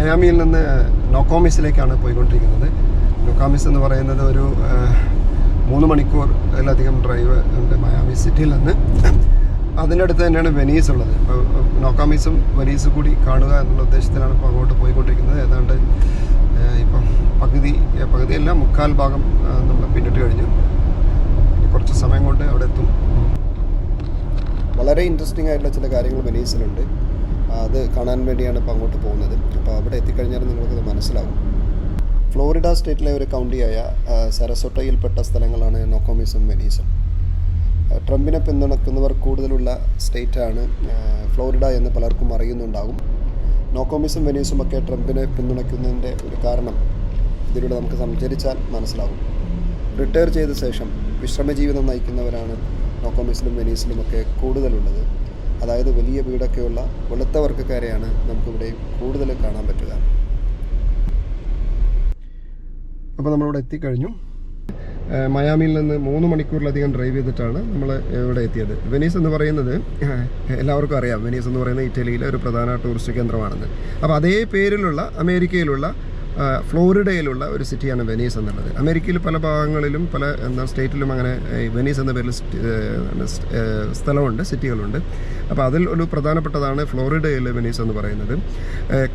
മയാമിയിൽ നിന്ന് നൊക്കോമിസിലേക്കാണ് പോയിക്കൊണ്ടിരിക്കുന്നത്. നൊക്കോമിസ് എന്ന് പറയുന്നത് ഒരു മൂന്ന് മണിക്കൂറിലധികം ഡ്രൈവ് ഉണ്ട് മയാമി സിറ്റിയിൽ നിന്ന്. അതിന്റെ അടുത്ത് തന്നെയാണ് വെനീസ് ഉള്ളത്. അപ്പോൾ നോക്കാമീസും വെനീസും കൂടി കാണുക എന്നുള്ള ഉദ്ദേശത്തിലാണ് ഇപ്പോൾ അങ്ങോട്ട് പോയിക്കൊണ്ടിരിക്കുന്നത്. ഏതാണ്ട് ഇപ്പം പകുതി പകുതിയല്ല മുക്കാൽ ഭാഗം നമ്മൾ പിന്നിട്ട് കഴിഞ്ഞു. കുറച്ച് സമയം കൊണ്ട് അവിടെ എത്തും. വളരെ ഇൻട്രസ്റ്റിംഗ് ആയിട്ടുള്ള ചില കാര്യങ്ങൾ വെനീസിലുണ്ട്. അത് കാണാൻ വേണ്ടിയാണ് ഇപ്പോൾ അങ്ങോട്ട് പോകുന്നത്. അപ്പോൾ അവിടെ എത്തിക്കഴിഞ്ഞാൽ നിങ്ങൾക്കത് മനസ്സിലാവും. ഫ്ലോറിഡ സ്റ്റേറ്റിലെ ഒരു കൗണ്ടിയായ സരസോട്ടയിൽപ്പെട്ട സ്ഥലങ്ങളാണ് നൊക്കോമിസും വെനീസും. ട്രംപിനെ പിന്തുണക്കുന്നവർ കൂടുതലുള്ള സ്റ്റേറ്റാണ് ഫ്ലോറിഡ എന്ന് പലർക്കും അറിയുന്നുണ്ടാകും. നോക്കോമിസും വെനീസും ഒക്കെ ട്രംപിനെ പിന്തുണയ്ക്കുന്നതിന്റെ ഒരു കാരണം ഇതിലൂടെ നമുക്ക് സഞ്ചരിച്ചാൽ മനസ്സിലാകും റിട്ടയർ ചെയ്ത ശേഷം വിശ്രമജീവിതം നയിക്കുന്നവരാണ് നോക്കോമിസിലും വെനീസിലുമൊക്കെ കൂടുതലുള്ളത്. അതായത് വലിയ വീടൊക്കെയുള്ള വെളുത്ത വർഗക്കാരെയാണ് നമുക്കിവിടെ കൂടുതൽ കാണാൻ പറ്റുക. അപ്പോൾ നമ്മളിവിടെ എത്തിക്കഴിഞ്ഞു. മയാമിയിൽ നിന്ന് മൂന്ന് മണിക്കൂറിലധികം ഡ്രൈവ് ചെയ്തിട്ടാണ് നമ്മൾ ഇവിടെ എത്തിയത്. വെനീസ് എന്ന് പറയുന്നത് എല്ലാവർക്കും അറിയാം. വെനീസ് എന്ന് പറയുന്നത് ഇറ്റലിയിലെ ഒരു പ്രധാന ടൂറിസ്റ്റ് കേന്ദ്രമാണെന്ന്. അപ്പോൾ അതേ പേരിലുള്ള അമേരിക്കയിലുള്ള ഫ്ലോറിഡയിലുള്ള ഒരു സിറ്റിയാണ് വെനീസ് എന്നുള്ളത്. അമേരിക്കയിൽ പല ഭാഗങ്ങളിലും പല എന്താ സ്റ്റേറ്റിലും അങ്ങനെ വെനീസ് എന്ന പേരിൽ സ്ഥലമുണ്ട് സിറ്റികളുണ്ട്. അപ്പോൾ അതിൽ ഒരു പ്രധാനപ്പെട്ടതാണ് ഫ്ലോറിഡയിലെ വെനീസ് എന്ന് പറയുന്നത്.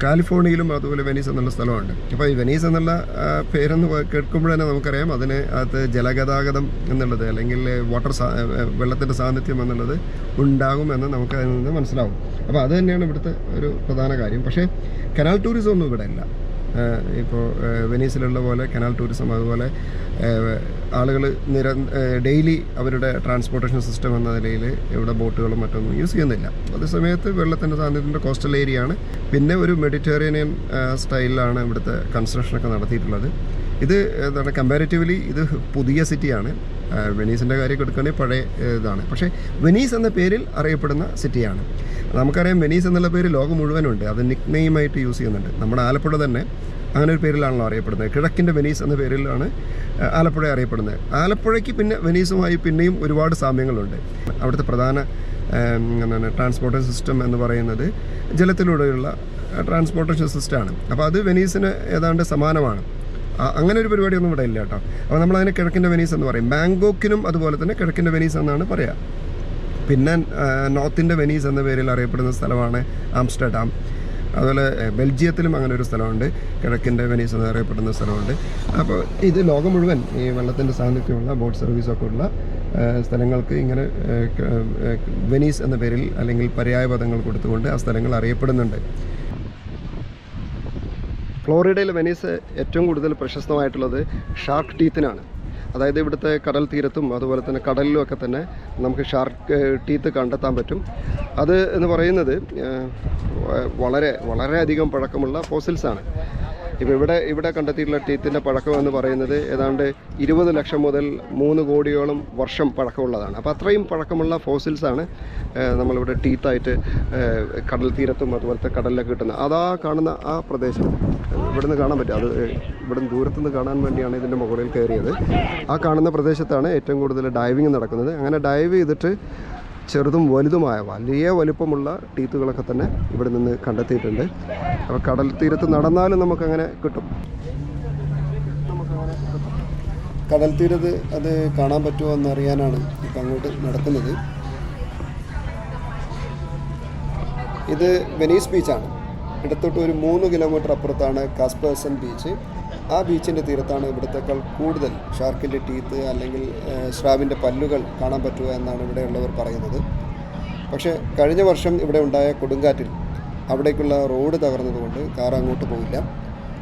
കാലിഫോർണിയയിലും അതുപോലെ വെനീസ് എന്നുള്ള സ്ഥലമുണ്ട്. അപ്പോൾ ഈ വെനീസ് എന്നുള്ള പേരെന്ന് കേൾക്കുമ്പോൾ തന്നെ നമുക്കറിയാം അതിന് അകത്ത് ജലഗതാഗതം എന്നുള്ളത് അല്ലെങ്കിൽ വാട്ടർ വെള്ളത്തിന്റെ സാന്നിധ്യം എന്നുള്ളത് ഉണ്ടാകുമെന്ന് നമുക്ക് അതിൽ നിന്ന് മനസ്സിലാവും. അപ്പോൾ അത് തന്നെയാണ് ഇവിടുത്തെ ഒരു പ്രധാന കാര്യം. പക്ഷേ കനാൽ ടൂറിസം ഒന്നും ഇവിടെ ഇല്ല. ഇപ്പോൾ വെനീസിലുള്ള പോലെ കനാൽ ടൂറിസം അതുപോലെ ആളുകൾ നിര ഡെയിലി അവരുടെ ട്രാൻസ്പോർട്ടേഷൻ സിസ്റ്റം എന്ന നിലയിൽ ഇവിടെ ബോട്ടുകളും മറ്റൊന്നും യൂസ് ചെയ്യുന്നില്ല. അതേസമയത്ത് വെള്ളത്തിന്റെ സാന്നിധ്യത്തിന്റെ കോസ്റ്റൽ ഏരിയ ആണ്. പിന്നെ ഒരു മെഡിറ്ററേനിയൻ സ്റ്റൈലിലാണ് ഇവിടുത്തെ കൺസ്ട്രക്ഷനൊക്കെ നടത്തിയിട്ടുള്ളത്. ഇത് എന്താണ് കമ്പാരിറ്റീവ്ലി ഇത് പുതിയ സിറ്റിയാണ് വെനീസിന്റെ കാര്യം എടുക്കുകയാണെങ്കിൽ പഴയ ഇതാണ്. പക്ഷേ വെനീസ് എന്ന പേരിൽ അറിയപ്പെടുന്ന സിറ്റിയാണ് നമുക്കറിയാം വെനീസ് എന്നുള്ള പേര് ലോകം മുഴുവനുണ്ട്. അത് നിക് നെയിമായിട്ട് യൂസ് ചെയ്യുന്നുണ്ട്. നമ്മുടെ ആലപ്പുഴ തന്നെ അങ്ങനെ ഒരു പേരിലാണല്ലോ അറിയപ്പെടുന്നത്. കിഴക്കിന്റെ വെനീസ് എന്ന പേരിലാണ് ആലപ്പുഴ അറിയപ്പെടുന്നത്. ആലപ്പുഴയ്ക്ക് പിന്നെ വെനീസുമായി പിന്നെയും ഒരുപാട് സാമ്യങ്ങളുണ്ട്. അവിടുത്തെ പ്രധാന എന്താണ് ട്രാൻസ്പോർട്ടേഷൻ സിസ്റ്റം എന്ന് പറയുന്നത് ജലത്തിലൂടെയുള്ള ട്രാൻസ്പോർട്ടേഷൻ സിസ്റ്റമാണ് അപ്പോൾ അത് വെനീസിന് ഏതാണ്ട് സമാനമാണ്. അങ്ങനെ ഒരു പരിപാടിയൊന്നും ഇവിടെ ഇല്ല കേട്ടോ. അപ്പോൾ നമ്മൾ അതിനെ കിഴക്കിന്റെ വെനീസ് എന്ന് പറയും. ബാങ്കോക്കിനും അതുപോലെ തന്നെ കിഴക്കിന്റെ വെനീസ് എന്നാണ് പറയുക പിന്നെ നോർത്തിന്റെ വെനീസ് എന്ന പേരിൽ അറിയപ്പെടുന്ന സ്ഥലമാണ് ആംസ്റ്റർഡാം. അതുപോലെ ബെൽജിയത്തിലും അങ്ങനെ ഒരു സ്ഥലമുണ്ട്. കിഴക്കിന്റെ വെനീസ് എന്ന് അറിയപ്പെടുന്ന സ്ഥലമുണ്ട്. അപ്പോൾ ഇത് ലോകം മുഴുവൻ ഈ വെള്ളത്തിന്റെ സാന്നിധ്യമുള്ള ബോട്ട് സർവീസൊക്കെ ഉള്ള സ്ഥലങ്ങൾക്ക് ഇങ്ങനെ വെനീസ് എന്ന പേരിൽ അല്ലെങ്കിൽ പര്യായ പദങ്ങൾ കൊടുത്തുകൊണ്ട് ആ സ്ഥലങ്ങൾ അറിയപ്പെടുന്നുണ്ട്. ഫ്ലോറിഡയിൽ വെനീസ് ഏറ്റവും കൂടുതൽ പ്രശസ്തമായിട്ടുള്ളത് ഷാർക്ക് ടീത്തിനാണ്. അതായത് ഇവിടുത്തെ കടൽ തീരത്തും അതുപോലെ തന്നെ കടലിലും ഒക്കെ തന്നെ നമുക്ക് ഷാർക്ക് ടീത്ത് കണ്ടെത്താൻ പറ്റും. അത് എന്ന് പറയുന്നത് വളരെ വളരെയധികം പഴക്കമുള്ള ഫോസിൽസാണ്. ഇപ്പോൾ ഇവിടെ ഇവിടെ കണ്ടെത്തിയിട്ടുള്ള ടീത്തിന്റെ പഴക്കം എന്ന് പറയുന്നത് ഏതാണ്ട് ഇരുപത് ലക്ഷം മുതൽ മൂന്ന് കോടിയോളം വർഷം പഴക്കമുള്ളതാണ്. അപ്പോൾ അത്രയും പഴക്കമുള്ള ഫോസിൽസാണ് നമ്മളിവിടെ ടീത്തായിട്ട് കടൽ തീരത്തും അതുപോലത്തെ കടലിലൊക്കെ കിട്ടുന്നത്. അതാ കാണുന്ന ആ പ്രദേശം. ഇവിടെ നിന്ന് കാണാൻ പറ്റും. അത് ഇവിടെ നിന്ന് ദൂരത്തു നിന്ന് കാണാൻ വേണ്ടിയാണ് ഇതിന്റെ മുകളിൽ കയറിയത്. ആ കാണുന്ന പ്രദേശത്താണ് ഏറ്റവും കൂടുതൽ ഡൈവിങ് നടക്കുന്നത്. അങ്ങനെ ഡൈവ് ചെയ്തിട്ട് ചെറുതും വലുതുമായ വലിയ വലുപ്പമുള്ള ടീത്തുകളൊക്കെ തന്നെ ഇവിടെ നിന്ന് കണ്ടെത്തിയിട്ടുണ്ട്. അപ്പോൾ കടൽ തീരത്ത് നടന്നാലും നമുക്കങ്ങനെ കിട്ടും. കടൽ തീരത്ത് അത് കാണാൻ പറ്റുമോ എന്നറിയാനാണ് ഇപ്പം അങ്ങോട്ട് നടക്കുന്നത്. ഇത് വെനീസ് ബീച്ചാണ്. ഇടത്തോട്ട് ഒരു മൂന്ന് കിലോമീറ്റർ അപ്പുറത്താണ് കാസ്പേഴ്സൺ ബീച്ച് ആ ബീച്ചിന്റെ തീരത്താണ് ഇവിടത്തേക്കാൾ കൂടുതൽ ഷാർക്കിന്റെ ടീത്ത് അല്ലെങ്കിൽ ശ്രാവിന്റെ പല്ലുകൾ കാണാൻ പറ്റുക എന്നാണ് ഇവിടെയുള്ളവർ പറയുന്നത്. പക്ഷേ കഴിഞ്ഞ വർഷം ഇവിടെ ഉണ്ടായ കൊടുങ്കാറ്റിൽ അവിടേക്കുള്ള റോഡ് തകർന്നതുകൊണ്ട് കാർ അങ്ങോട്ട് പോയില്ല.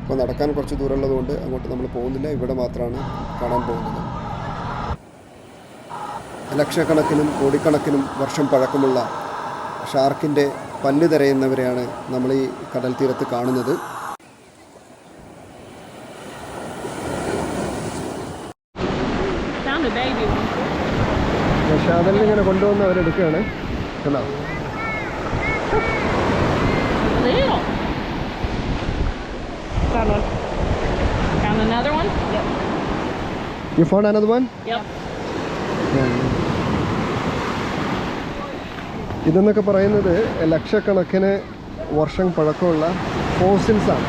അപ്പോൾ നടക്കാൻ കുറച്ച് ദൂരമുള്ളതുകൊണ്ട് അങ്ങോട്ട് നമ്മൾ പോകുന്നില്ല. ഇവിടെ മാത്രമാണ് കാണാൻ പോകുന്നത്. ലക്ഷക്കണക്കിനും കോടിക്കണക്കിനും വർഷം പഴക്കമുള്ള ഷാർക്കിന്റെ പല്ല് തിരയുന്നവരെയാണ് നമ്മൾ ഈ കടൽ തീരത്ത് കാണുന്നത് one. അതെല്ലാം ഇങ്ങനെ കൊണ്ടുവന്ന് അവരെടുക്കുകയാണ് കണ്ടോ. Found one. Found another one? Yep. You found another one Yep. ഇതെന്നൊക്കെ പറയുന്നത് ലക്ഷക്കണക്കിന് വർഷം പഴക്കമുള്ള ഫോസിൽസ് ആണ്.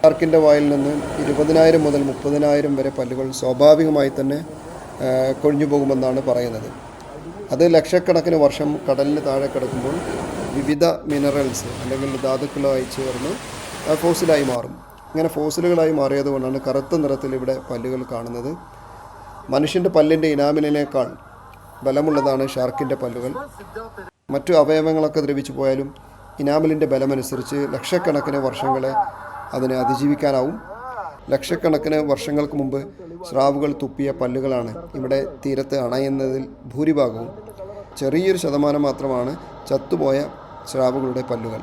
ഷാർക്കിന്റെ വായിൽ നിന്ന് ഇരുപതിനായിരം മുതൽ മുപ്പതിനായിരം വരെ പല്ലുകൾ സ്വാഭാവികമായി തന്നെ കൊഴിഞ്ഞു പോകുമെന്നാണ് പറയുന്നത്. അത് ലക്ഷക്കണക്കിന് വർഷം കടലിന് താഴെ കിടക്കുമ്പോൾ വിവിധ മിനറൽസ് അല്ലെങ്കിൽ ധാതുക്കളായി ചേർന്ന് ഫോസിലായി മാറും. ഇങ്ങനെ ഫോസിലുകളായി മാറിയതുകൊണ്ടാണ് കറുത്ത നിറത്തിൽ ഇവിടെ പല്ലുകൾ കാണുന്നത്. മനുഷ്യന്റെ പല്ലിന്റെ ഇനാമിനേക്കാൾ ബലമുള്ളതാണ് ഷാർക്കിന്റെ പല്ലുകൾ. മറ്റു അവയവങ്ങളൊക്കെ ദ്രവിച്ചു പോയാലും ഇനാമലിന്റെ ബലമനുസരിച്ച് ലക്ഷക്കണക്കിന് വർഷങ്ങളെ അതിനെ അതിജീവിക്കാനാവും. ലക്ഷക്കണക്കിന് വർഷങ്ങൾക്ക് മുമ്പ് സ്രാവുകൾ തുപ്പിയ പല്ലുകളാണ് ഇവിടെ തീരത്ത് അണയുന്നതിൽ ഭൂരിഭാഗവും. ചെറിയൊരു ശതമാനം മാത്രമാണ് ചത്തുപോയ സ്രാവുകളുടെ പല്ലുകൾ.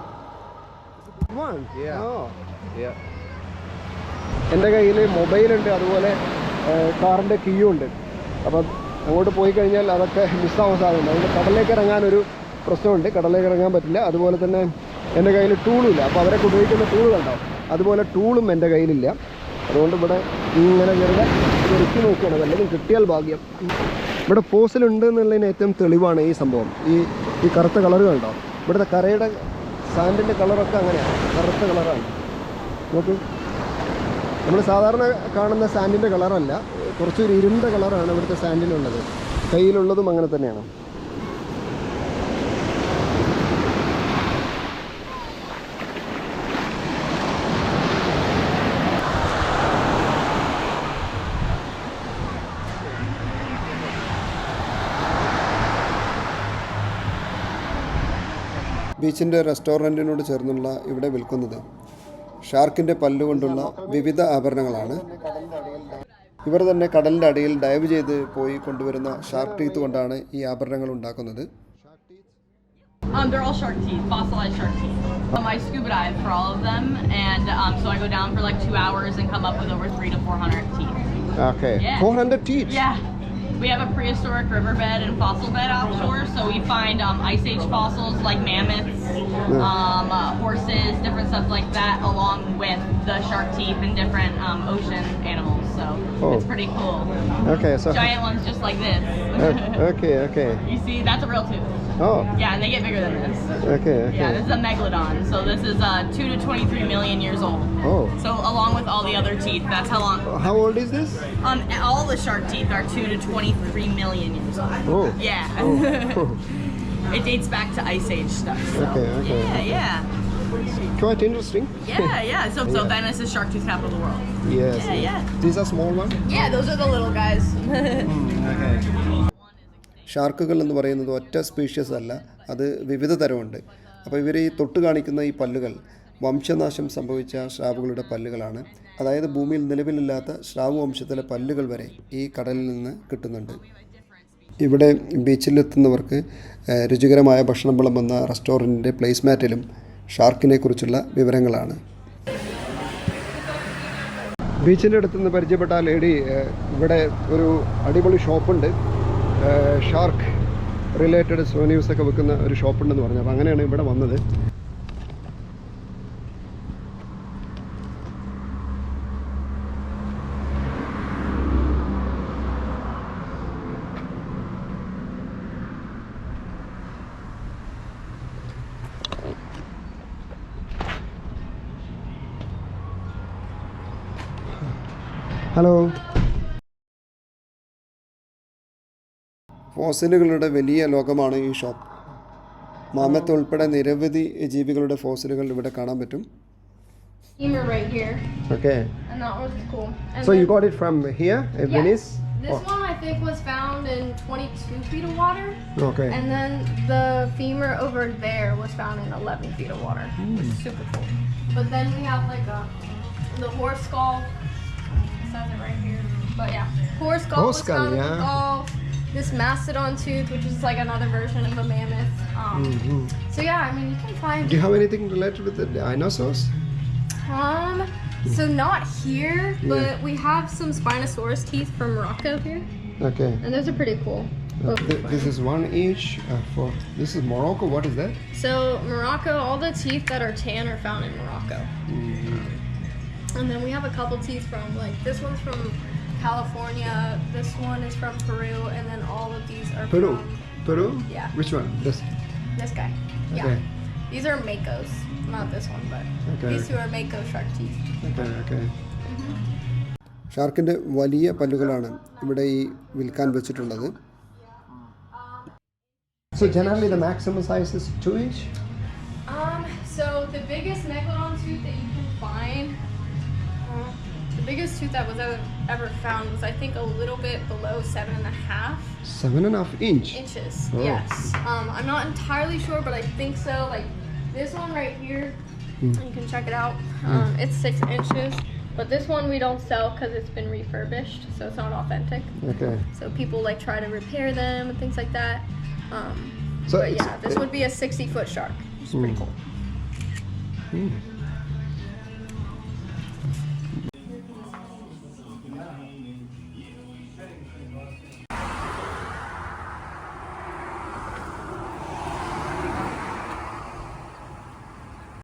എന്റെ കയ്യിൽ മൊബൈലുണ്ട് അതുപോലെ കാറിന്റെ കീയും ഉണ്ട് അപ്പം അങ്ങോട്ട് പോയി കഴിഞ്ഞാൽ അതൊക്കെ മിസ്സാവാൻ സാധ്യത അതുകൊണ്ട് കടലിലേക്ക് ഇറങ്ങാനൊരു പ്രശ്നമുണ്ട്. കടലിലേക്ക് ഇറങ്ങാൻ പറ്റില്ല. അതുപോലെ തന്നെ എന്റെ കയ്യിൽ ടൂളും ഇല്ല അപ്പോൾ അവരൊക്കെ ഉപയോഗിക്കുന്ന ടൂളുകളുണ്ടാവും അതുപോലെ ടൂളും എന്റെ കയ്യിലില്ല. അതുകൊണ്ട് ഇവിടെ ഇങ്ങനെ ചെറുതെ ഒരുക്കി നോക്കുകയാണ്. അല്ലെങ്കിൽ കിട്ടിയാൽ ഭാഗ്യം. ഇവിടെ ഫോസിലുണ്ട് എന്നുള്ളതിന് ഏറ്റവും തെളിവാണ് ഈ സംഭവം. ഈ ഈ കറുത്ത കളർ കണ്ടോ ഇവിടുത്തെ കരയുടെ സാൻഡിന്റെ കളറൊക്കെ അങ്ങനെയാണ്. കറുത്ത കളറാണ്. നോക്കൂ. നമ്മൾ സാധാരണ കാണുന്ന സാൻഡിന്റെ കളറല്ല. കുറച്ചൊരു ഇരുണ്ട കളറാണ് ഇവിടുത്തെ സാൻഡിനുള്ളത് കയ്യിലുള്ളതും അങ്ങനെ തന്നെയാണ്. ബീച്ചിന്റെ റെസ്റ്റോറന്റിനോട് ചേർന്നുള്ള ഇവിടെ വിൽക്കുന്നത് ഷാർക്കിന്റെ പല്ലുകൊണ്ടുള്ള വിവിധ ആഭരണങ്ങളാണ്. ഇവർ തന്നെ കടലിന്റെ അടിയിൽ ഡൈവ് ചെയ്ത് പോയി കൊണ്ടുവരുന്ന ഷാർക്ക് ടീത്ത് കൊണ്ടാണ് ഈ ആഭരണങ്ങൾ ഉണ്ടാക്കുന്നത് Um, they're all shark teeth, fossilized shark teeth. Um, I scuba dive for all of them, and um, so I go down for like two hours and come up with over three to four hundred teeth. Okay, Yeah. four hundred teeth. Yeah. We have a prehistoric riverbed and fossil bed offshore, so we find um, ice age fossils like mammoths, um, uh, horses, different stuff like that, along with the shark teeth and different um, ocean animals. So oh. it's pretty cool. Okay, so giant ones just like this. okay, okay. You see, that's a real tooth. Oh. Yeah, and they get bigger than this. Okay, okay. Yeah, this is a megalodon. So this is uh, 2 to 23 million years old. Oh. So along with all the other teeth, that's how long. How old is this? Um, All the shark teeth are 2 to 23 million years old. Oh. Yeah. Oh. oh. it dates back to Ice Age stuff. So. Okay, okay. Yeah, okay. yeah quite interesting. Yeah, yeah. So, so. Venice is shark tooth capital of the world. Yes. Yeah, yeah. These are small ones? Yeah, those are the little guys. mm, okay. ഷാർക്കുകൾ എന്ന് പറയുന്നത് ഒറ്റ species അല്ല അത് വിവിധ തരമുണ്ട്. അപ്പോൾ ഇവർ ഈ തൊട്ട് കാണിക്കുന്ന ഈ പല്ലുകൾ വംശനാശം സംഭവിച്ച സ്രാവുകളുടെ പല്ലുകളാണ്. അതായത് ഭൂമിയിൽ നിലവിലില്ലാത്ത സ്രാവ് വംശത്തിലെ പല്ലുകൾ വരെ ഈ കടലിൽ നിന്ന് കിട്ടുന്നുണ്ട്. ഇവിടെ ബീച്ചിലെത്തുന്നവർക്ക് രുചികരമായ ഭക്ഷണം വിളമ്പുന്ന റെസ്റ്റോറന്റിന്റെ പ്ലേസ്മാറ്റിലും ഷാർക്കിനെ കുറിച്ചുള്ള വിവരങ്ങളാണ്. ബീച്ചിന്റെ അടുത്ത് നിന്ന് പരിചയപ്പെട്ട ലേഡി ഇവിടെ ഒരു അടിപൊളി ഷോപ്പുണ്ട്. ഷാർക്ക് റിലേറ്റഡ് സോന്യൂസ് ഒക്കെ വെക്കുന്ന ഒരു ഷോപ്പുണ്ടെന്ന് പറഞ്ഞു. അപ്പോൾ അങ്ങനെയാണ് ഇവിടെ വന്നത്. ഹലോ ഫോസിലുകളുടെ വലിയ ലോകമാണ് ഈ ഷോപ്പ് മാമത്ത് ഉൾപ്പെടെ നിരവധി ജീവികളുടെ ഫോസിലുകൾ ഇവിടെ കാണാൻ പറ്റും femur right here, okay and that one's cool. And so you then got it from here Venice this one I think was found in 22 feet of water, okay and then the femur over there was found in 11 feet of water. Which is super cool. But then we have like a the horse skull. It says it right here. But yeah, horse skull Horse was skull, found in yeah. this mastodon tooth, which is like another version of a mammoth. Um, mm -hmm. So yeah, I mean, you can find. Do you have anything related with the dinosaurs? Um, so not here, yeah. but we have some Spinosaurus teeth from Morocco here. Okay. And those are pretty cool. Uh, th this is one each uh, for this is Morocco. What is that? So Morocco, all the teeth that are tan are found in Morocco. Mm -hmm. And then we have a couple teeth from like this one's from California, this one is from Peru, and then all of these are Peru from Peru Yeah. Which one this this guy. Yeah, Okay. these are Makos. not this one, but Okay. these two are Mako shark teeth. Okay okay ഷാർക്കിൻ്റെ വലിയ പല്ലുകളാണ് ഇവിടെ ഈ വിൽക്കാൻ വെച്ചിട്ടുള്ളത് so generally the maximum size is two inch Um, so the biggest megalodon tooth that you can find, uh, the biggest tooth that was ever, ever found was I think a little bit below seven and a half. Seven and a half inch? Inches, oh. yes. Um, I'm not entirely sure, but I think so. Like this one right here, mm. you can check it out. Hmm. Um. It's six inches. But this one we don't sell because it's been refurbished, so it's not authentic. Okay. So people like try to repair them and things like that. Um, so yeah, this would be a 60 foot shark, which is mm. pretty hmm. cool. Mm.